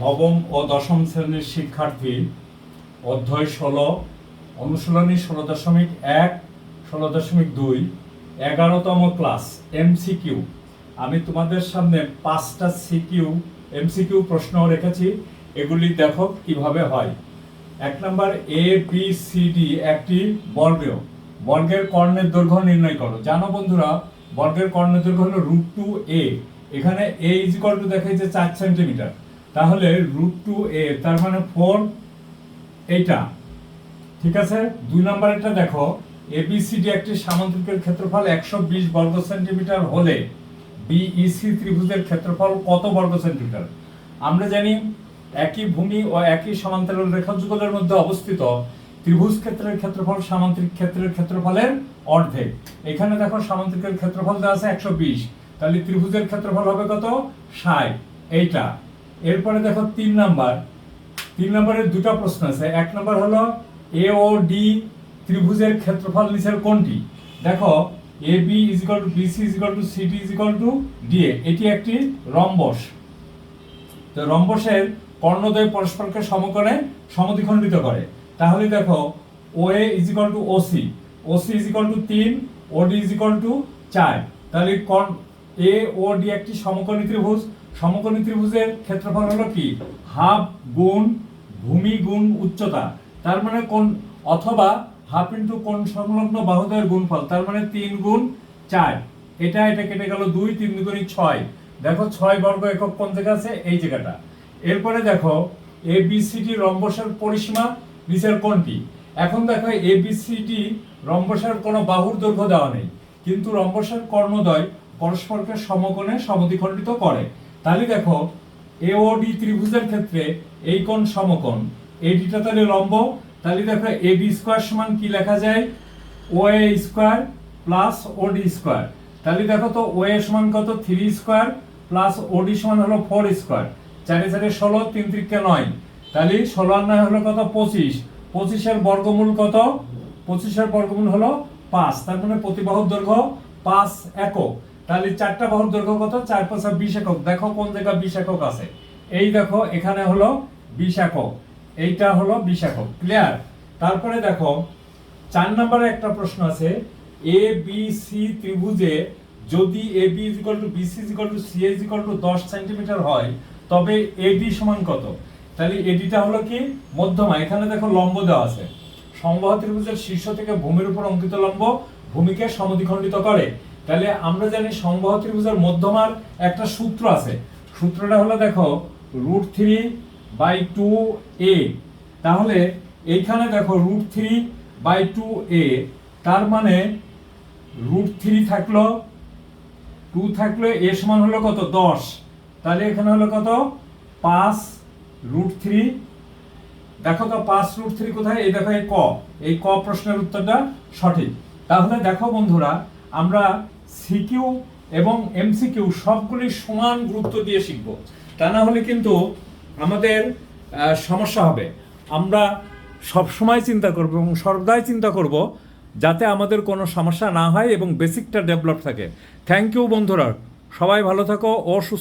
নবম ও দশম শ্রেণির শিক্ষার্থী, অধ্যায় ষোলো, অনুশীলনী ষোলো দশমিক এক, ষোলো দশমিক দুই, এগারোতম ক্লাস এমসিকিউ আমি তোমাদের সামনে পাঁচটা সিকিউ এমসিকিউ প্রশ্ন রেখেছি, এগুলি দেখো কীভাবে হয়। এক নম্বর এ বি সি ডি একটি বর্গ বর্গের কর্ণের দৈর্ঘ্য নির্ণয় করো। জানো বন্ধুরা, বর্গের কর্ণের দৈর্ঘ্য হলো রুট টু এ এখানে এ ইজ ইকুয়াল টু দেখাইছে চার সেন্টিমিটার তাহলে রুট টু এ তার মানে ফোর এইটা ঠিক আছে? দুই নম্বরেরটা দেখো। এবিসিডি একটি সামান্তরিকের ক্ষেত্রফল একশো বিশ বর্গ সেন্টিমিটার হলে বিইসি ত্রিভুজের ক্ষেত্রফল কত বর্গ সেন্টিমিটার? আমরা জানি একই ভূমি ও একই সমান্তরাল রেখাযুগলের মধ্যে অবস্থিত ত্রিভুজ ক্ষেত্রের ক্ষেত্রফল সামান্তরিক ক্ষেত্রের ক্ষেত্রফলের অর্ধেক। এখানে দেখো সামান্তরিকের ক্ষেত্রফল দেওয়া আছে একশো বিশ। তাহলে ত্রিভুজের ক্ষেত্রফল হবে কত? ষাট। এইটা। এরপরে দেখো তিন নাম্বার। তিন নম্বরের দুটা প্রশ্ন আছে। এক নম্বর হলো এ ও ডি ত্রিভুজের ক্ষেত্রফল নিচের কোনটি? দেখো A B is equal to BC is equal to CD is equal to DA এটি একটি রম্বস। তো রম্বসের কর্ণদ্বয় পরস্পরকে সমকোণে সমদ্বিখণ্ডিত করে। তাহলে দেখো O A is equal to OC OC is equal to তিন O D is equal to চার। তাহলে কর্ণ এ ও ডি একটি সমকোণী ত্রিভুজ সমকোণী ত্রিভুজের ক্ষেত্রফল হলো কি? হাফ গুণ ভূমি গুণ উচ্চতা। তার মানে কোন, অথবা হাফ ইন্টু কোন সংলগ্ন বাহুদের গুণফল, তার মানে তিন গুণ চার। এটা এটা কেটে গেল দুই, তিন দুগুণি ছয়। দেখো ছয় বর্গ একক কোন জায়গা আছে? এই জায়গাটা। এরপরে দেখো এ ডি রম্বসের পরিসীমা নিচের কোনটি? এখন দেখো এ ডি রম্বসের কোনো বাহুর দৈর্ঘ্য দেওয়া নেই। কিন্তু রম্বসের কর্ণদ্বয় পরস্পরকে সমকোণে সমদ্বিখণ্ডিত করে। তাহলে দেখো এওডি ত্রিভুজের ক্ষেত্রে এই কোণ সমকোণ। এডিটা তাহলে লম্ব। তাহলে দেখো এবি স্কোয়ার সমান কি লেখা যায়? O A square plus OD square তাহলে দেখো তো ও এ সমান কত? থ্রি স্কোয়ার প্লাস ওডি সমান হলো ফোর স্কোয়ার চারে চারে ষোলো, তিন ত্রিকে নয়। তাহলে ষোলো আর নয় হলো কত? পঁচিশ। পঁচিশের বর্গমূল কত? পঁচিশের বর্গমূল হলো পাঁচ। তার মানে প্রতিবাহুর দৈর্ঘ্য পাঁচ একক। তাহলে চারটা বাহুর দৈর্ঘ্য কত? চার পাঁচা বিশ একক। দেখো কোন জায়গা বিশ একক আছে। এই দেখো, এখানে হলো বিশ একক। এইটা হলো বিশ একক। ক্লিয়ার তারপরে দেখো, চার নম্বরে একটা প্রশ্ন আছে। এ বি সি ত্রিভুজে যদি A B is equal to BC is equal to C is equal to দশ সেন্টিমিটার হয়, তবে এডি সমান কত? তাহলে এডিটা হলো কি? মধ্যমা। এখানে দেখো লম্ব দেওয়া আছে। সমবাহু ত্রিভুজের শীর্ষ থেকে ভূমির উপর অঙ্কিত লম্ব ভূমিকে সমদ্বিখণ্ডিত করে। তাহলে আমরা জানি সমবাহু ত্রিভুজের মধ্যমার একটা সূত্র আছে। সূত্রটা হলো দেখো root three by two A তাহলে এইখানে দেখো root three by two A তার মানে রুট থ্রি থাকল টু থাকল এ সমান হলো কত? দশ। তাহলে এখানে হলো কত? পাঁচ রুট থ্রি দেখো তো পাঁচ রুট থ্রি কোথায়? এই দেখো এই ক। এই ক প্রশ্নের উত্তরটা সঠিক। তাহলে দেখো বন্ধুরা, আমরা সিকিউ এবং এমসিকিউ সবগুলি সমান গুরুত্ব দিয়ে শিখব। তা না হলে কিন্তু আমাদের সমস্যা হবে। আমরা সব সময় চিন্তা করব এবং সর্বদাই চিন্তা করব যাতে আমাদের কোনো সমস্যা না হয় এবং বেসিকটা ডেভেলপ থাকে। থ্যাংক ইউ বন্ধুরা। সবাই ভালো থাকো ও সুস্থ